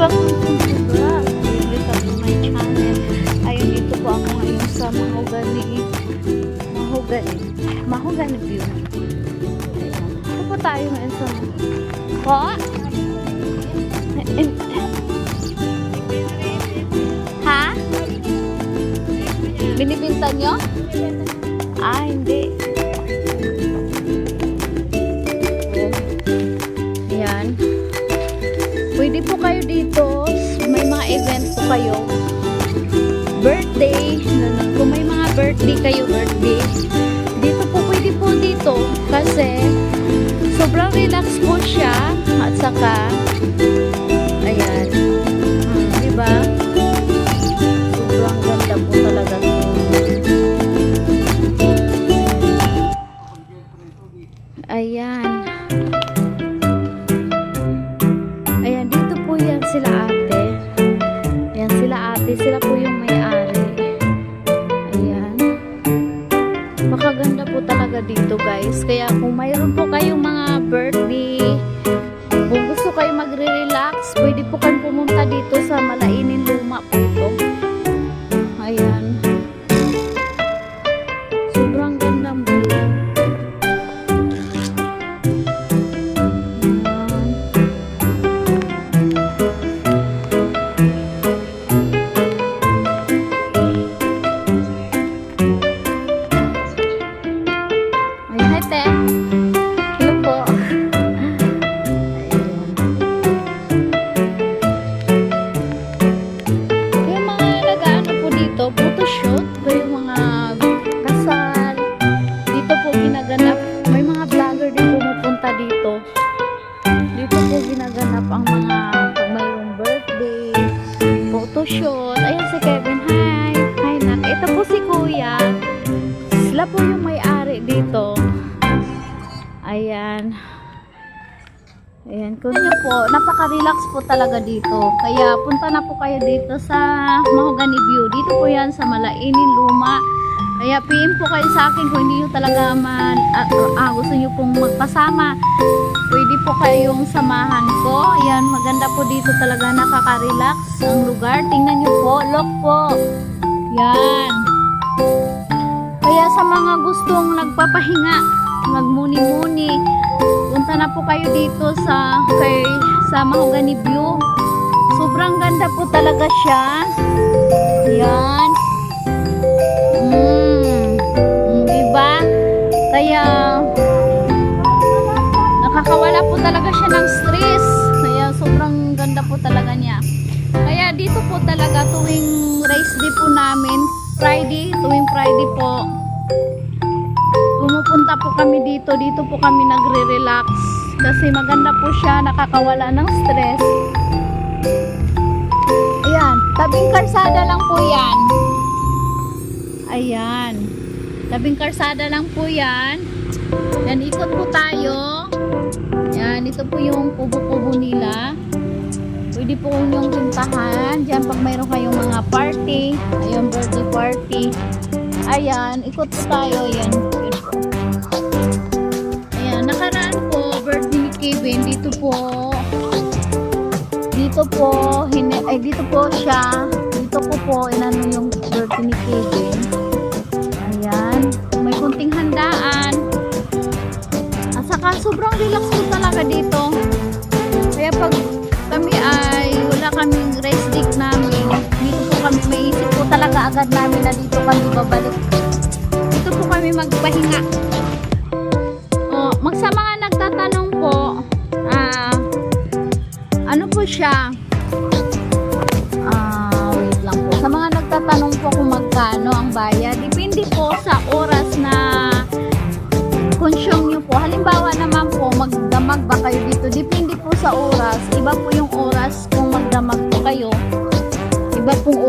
my vlog. Welcome to my channel. Ayun, dito po ako ngayon sa Mahogany. Mahogany. Mahogany view. Ito po tayo ngayon sa... Po? Ha? Binibinta nyo? Ah, kayo. Birthday. Kung may mga birthday kayo, birthday. Dito po, pwede po dito. Kasi, sobrang relax po siya. At saka, Makaganda po talaga dito guys. Kaya kung mayroon po kayong mga birthday, kung gusto kayo magre-relax, pwede po kayong pumunta dito sa Malainin Luma po Ayan. Kung nyo po, napaka-relax po talaga dito. Kaya punta na po kayo dito sa Mahogany View. Dito po yan sa Malainin Luma. Kaya PM po kayo sa akin kung hindi nyo talaga man, ah, ah, gusto nyo pong magpasama. Pwede po kayong samahan ko. Ayan, maganda po dito talaga nakaka-relax ang lugar. Tingnan nyo po, look po. Yan. Kaya sa mga gustong nagpapahinga, magmuni-muni, punta na po kayo dito sa kay sa Mahogany View. Sobrang ganda po talaga siya. Yan. Mm. Diba? Kaya nakakawala po talaga siya ng stress. Kaya sobrang ganda po talaga niya. Kaya dito po talaga tuwing race day po namin, Friday, tuwing Friday po, pumupunta po kami dito. Dito po kami nagre-relax. Kasi maganda po siya, nakakawala ng stress. Ayan, tabing karsada lang po yan. Ayan. Tabing karsada lang po yan. Yan, ikot po tayo. Yan, ito po yung kubo-kubo nila. Pwede po yung tintahan. Diyan pag mayroon kayong mga party. Ayun, birthday party. Ayan, ikot po tayo. Ayan. Ayan, Kevin. Dito po. Dito po, hini, ay dito po siya. Dito po po, inano yung birthday ni Kevin. Ayan. May kunting handaan. At saka sobrang relax po talaga dito. Kaya pag kami ay wala kaming rest day namin, dito po kami may isip po talaga agad namin na dito kami babalik. Dito po kami magpahinga. O, mag sa mga nagtatanong po, po siya? Ah, wait lang po. Sa mga nagtatanong po kung magkano ang bayad, depende po sa oras na consume nyo po. Halimbawa naman po, magdamag ba kayo dito? Depende po sa oras. Iba po yung oras kung magdamag po kayo. Iba pong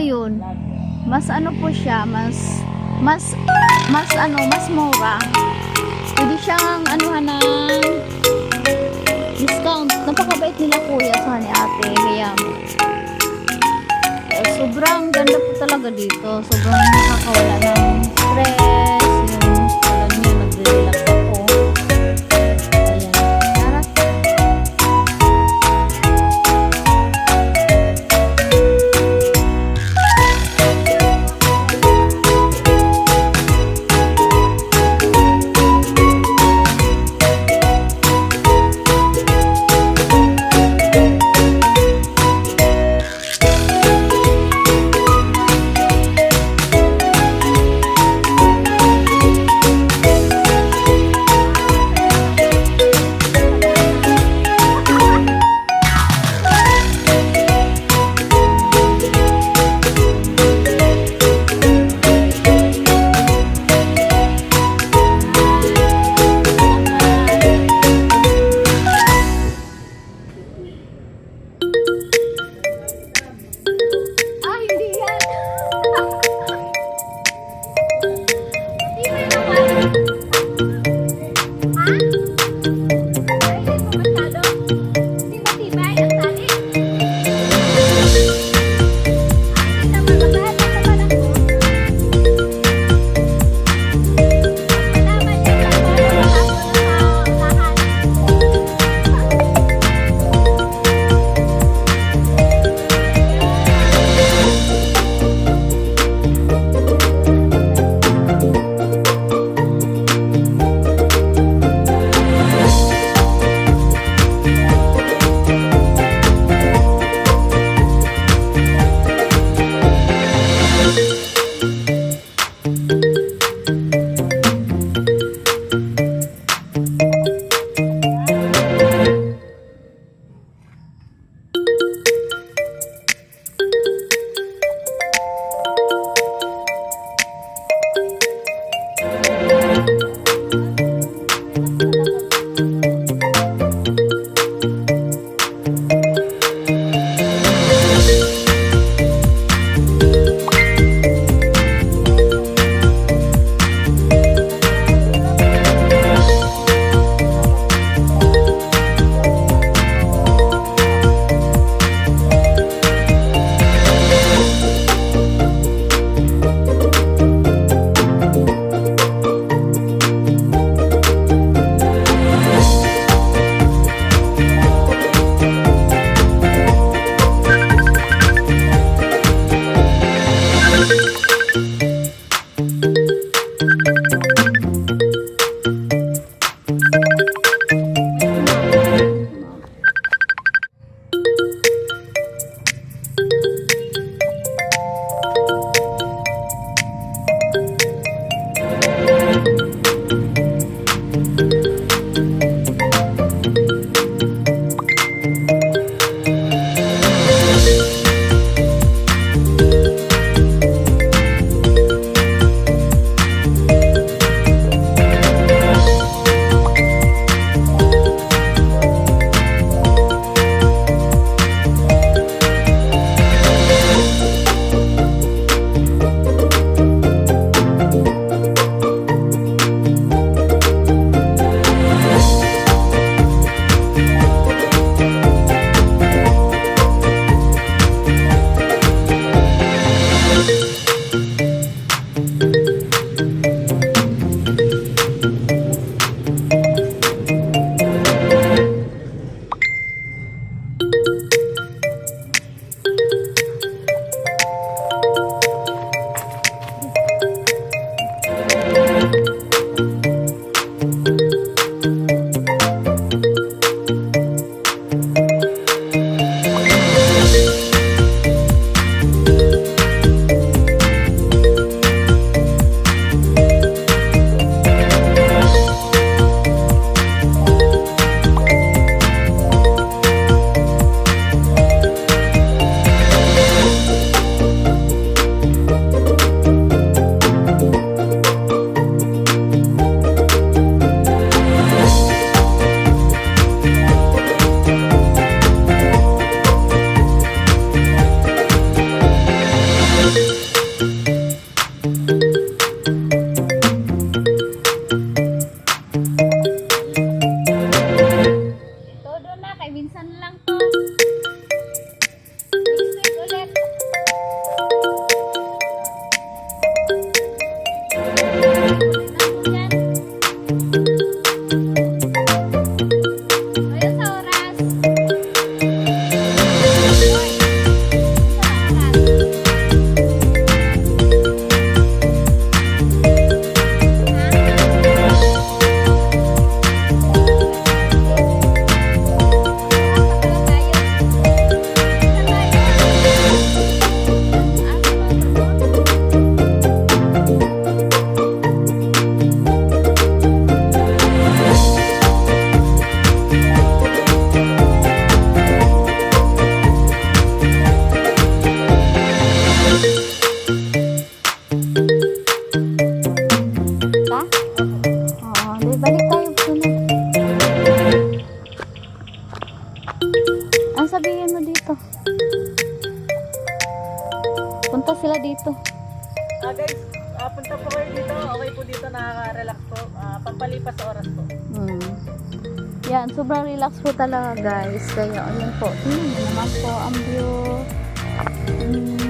Ayun. Mas ano po siya, mas mas mas ano, mas mura. Pwede siyang anuhan ng discount. Napakabait nila kuya sa ni ate. Kaya kaya sobrang ganda po talaga dito. Sobrang nakakawala ng stress. Yung tulad niyo, nagre-relax you. relax po talaga guys. Kaya, ayun po. Hmm, naman po ang view. Hmm.